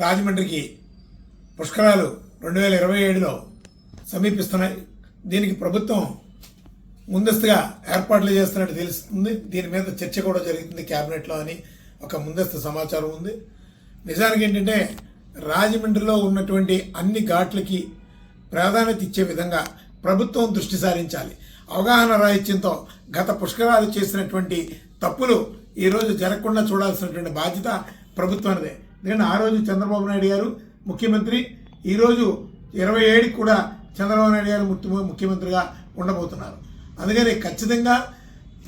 రాజమండ్రికి పుష్కరాలు రెండు వేల ఇరవై ఏడులో సమీపిస్తున్నాయి. దీనికి ప్రభుత్వం ముందస్తుగా ఏర్పాట్లు చేస్తున్నట్టు తెలుస్తుంది. దీని మీద చర్చ కూడా జరుగుతుంది క్యాబినెట్లో అని ఒక ముందస్తు సమాచారం ఉంది. నిజానికి ఏంటంటే రాజమండ్రిలో ఉన్నటువంటి అన్ని ఘాట్లకి ప్రాధాన్యత ఇచ్చే విధంగా ప్రభుత్వం దృష్టి సారించాలి. అవగాహన రాహిత్యంతో గత పుష్కరాలు చేసినటువంటి తప్పులు ఈరోజు జరగకుండా చూడాల్సినటువంటి బాధ్యత ప్రభుత్వానిదే. ఎందుకంటే ఆ రోజు చంద్రబాబు నాయుడు గారు ముఖ్యమంత్రి ఈరోజు ఇరవై ఏడుకి కూడా చంద్రబాబు నాయుడు గారు ముఖ్య- ముఖ్యమంత్రిగా ఉండబోతున్నారు. అందుకని ఖచ్చితంగా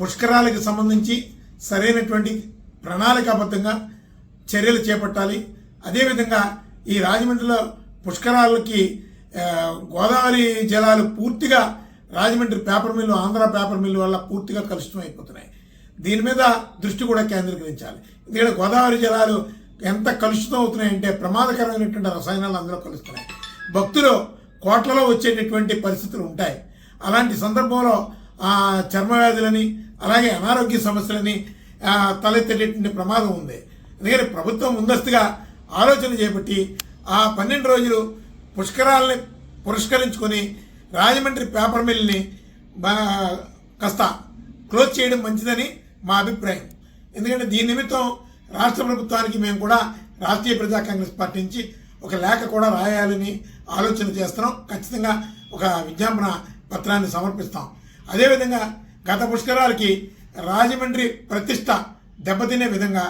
పుష్కరాలకు సంబంధించి సరైనటువంటి ప్రణాళికాబద్ధంగా చర్యలు చేపట్టాలి. అదేవిధంగా ఈ రాజమండ్రిలో పుష్కరాలకి గోదావరి జలాలు పూర్తిగా Rajahmundry paper mill Andhra paper mill వల్ల పూర్తిగా కలుషితం అయిపోతున్నాయి దీని మీద దృష్టి కూడా కేంద్రీకరించాలి. ఎందుకంటే గోదావరి జలాలు ఎంత కలుషితం అవుతున్నాయంటే ప్రమాదకరమైనటువంటి రసాయనాలు అందులో కలుస్తున్నాయి. భక్తులు కోట్లలో వచ్చేటటువంటి పరిస్థితులు ఉంటాయి. అలాంటి సందర్భంలో ఆ, చర్మ వ్యాధులని అలాగే అనారోగ్య సమస్యలని తలెత్తేటటువంటి ప్రమాదం ఉంది. అందుకని ప్రభుత్వం ముందస్తుగా ఆలోచన చేపట్టి ఆ పన్నెండు రోజులు పుష్కరాలని పురస్కరించుకొని రాజమండ్రి పేపర్ మిల్ని బా- కాస్త క్లోజ్ చేయడం మంచిదని మా అభిప్రాయం. ఎందుకంటే దీని నిమిత్తం రాష్ట్ర ప్రభుత్వానికి మేము కూడా రాష్ట్రీయ ప్రజా కాంగ్రెస్ పార్టీ నుంచి ఒక లేఖ కూడా రాయాలని ఆలోచన చేస్తున్నాం. ఖచ్చితంగా ఒక విజ్ఞాపన పత్రాన్ని సమర్పిస్తాం. అదేవిధంగా గత పుష్కరాలకి రాజమండ్రి ప్రతిష్ట దెబ్బతినే విధంగా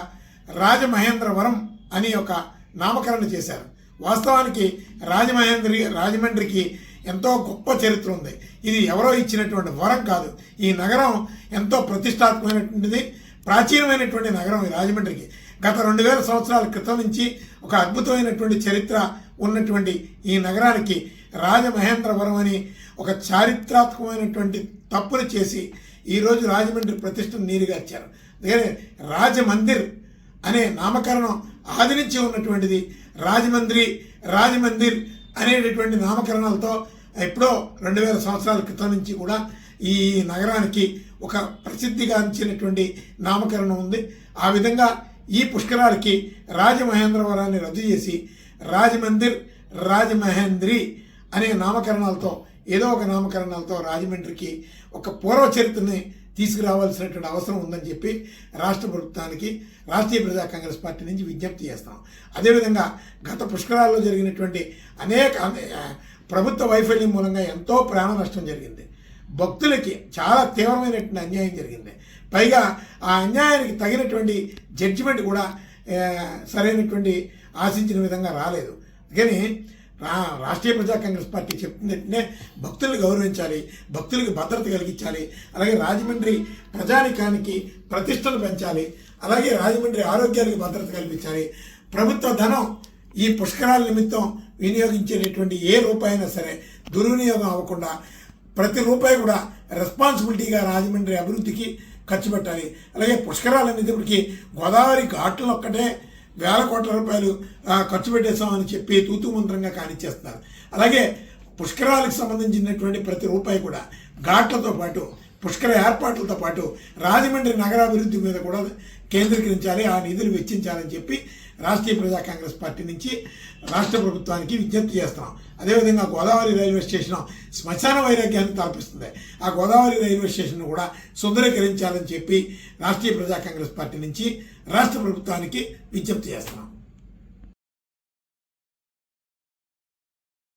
రాజమహేంద్రవరం అని ఒక నామకరణ చేశారు. వాస్తవానికి రాజమహేంద్రి రాజమండ్రికి ఎంతో గొప్ప చరిత్ర ఉంది. ఇది ఎవరో ఇచ్చినటువంటి వరం కాదు. ఈ నగరం ఎంతో ప్రతిష్టాత్మకమైనటువంటిది. ప్రాచీనమైనటువంటి నగరం ఈ రాజమండ్రికి. గత రెండు వేల సంవత్సరాల క్రితం నుంచి ఒక అద్భుతమైనటువంటి చరిత్ర ఉన్నటువంటి ఈ నగరానికి రాజమహేంద్రవరం అని ఒక చారిత్రాత్మకమైనటువంటి తప్పులు చేసి ఈరోజు రాజమండ్రి ప్రతిష్టను నీరుగార్చారు అందుకని రాజమందిర్ అనే నామకరణం ఆది నుంచి ఉన్నటువంటిది. రాజమండ్రి రాజమందిర్ అనేటటువంటి నామకరణాలతో ఎప్పుడో రెండు వేల సంవత్సరాల క్రితం నుంచి కూడా ఈ నగరానికి ఒక ప్రసిద్ధిగాంచినటువంటి నామకరణం ఉంది. ఆ విధంగా ఈ పుష్కరాలకి రాజమహేంద్రవరాన్ని రద్దు చేసి రాజమందిర్ రాజమహేంద్రి అనే నామకరణాలతో ఏదో ఒక నామకరణాలతో రాజమండ్రికి ఒక పూర్వ చరిత్రని తీసుకురావాల్సినటువంటి అవసరం ఉందని చెప్పి రాష్ట్ర ప్రభుత్వానికి రాష్ట్రీయ ప్రజా కాంగ్రెస్ పార్టీ నుంచి విజ్ఞప్తి చేస్తాం. అదేవిధంగా గత పుష్కరాల్లో జరిగినటువంటి అనేక ప్రభుత్వ వైఫల్యం మూలంగా ఎంతో ప్రాణ నష్టం జరిగింది. భక్తులకి చాలా తీవ్రమైనటువంటి అన్యాయం జరిగింది. పైగా ఆ అన్యాయానికి తగినటువంటి జడ్జిమెంట్ కూడా సరైనటువంటి ఆశించిన విధంగా రాలేదు. కానీ రా రాష్ట్రీయ ప్రజా కాంగ్రెస్ పార్టీ చెప్తుందంటే భక్తులను గౌరవించాలి భక్తులకు భద్రత కలిగించాలి అలాగే రాజమండ్రి ప్రజానికానికి ప్రతిష్టను పెంచాలి అలాగే రాజమండ్రి ఆరోగ్యానికి భద్రత కల్పించాలి. ప్రభుత్వ ధనం ఈ పుష్కరాల నిమిత్తం వినియోగించేటటువంటి ఏ రూపాయైనా సరే దుర్వినియోగం అవ్వకుండా ప్రతి రూపాయి కూడా రెస్పాన్సిబిలిటీగా రాజమండ్రి అభివృద్ధికి ఖర్చు పెట్టాలి. అలాగే పుష్కరాలు అనేటప్పటికి గోదావరి ఘాట్లు ఒక్కటే వేల కోట్ల రూపాయలు ఖర్చు పెట్టేశామని చెప్పి తూతూ మంత్రంగా కానిచ్చేస్తున్నారు అలాగే పుష్కరాలకు సంబంధించినటువంటి ప్రతి రూపాయి కూడా ఘాట్లతో పాటు పుష్కర ఏర్పాట్లతో పాటు రాజమండ్రి నగరాభివృద్ధి మీద కూడా కేంద్రీకరించాలి ఆ నిధులు వెచ్చించాలని చెప్పి రాష్ట్రీయ ప్రజా కాంగ్రెస్ పార్టీ నుంచి రాష్ట్ర ప్రభుత్వానికి విజ్ఞప్తి చేస్తున్నాం. అదేవిధంగా గోదావరి రైల్వే స్టేషన్ శ్మశాన వైరాగ్యాన్ని తలపిస్తుంది. ఆ గోదావరి రైల్వే స్టేషన్ కూడా సుందరీకరించాలని చెప్పి రాష్ట్రీయ ప్రజా కాంగ్రెస్ పార్టీ నుంచి రాష్ట్ర ప్రభుత్వానికి విజ్ఞప్తి చేస్తున్నాం.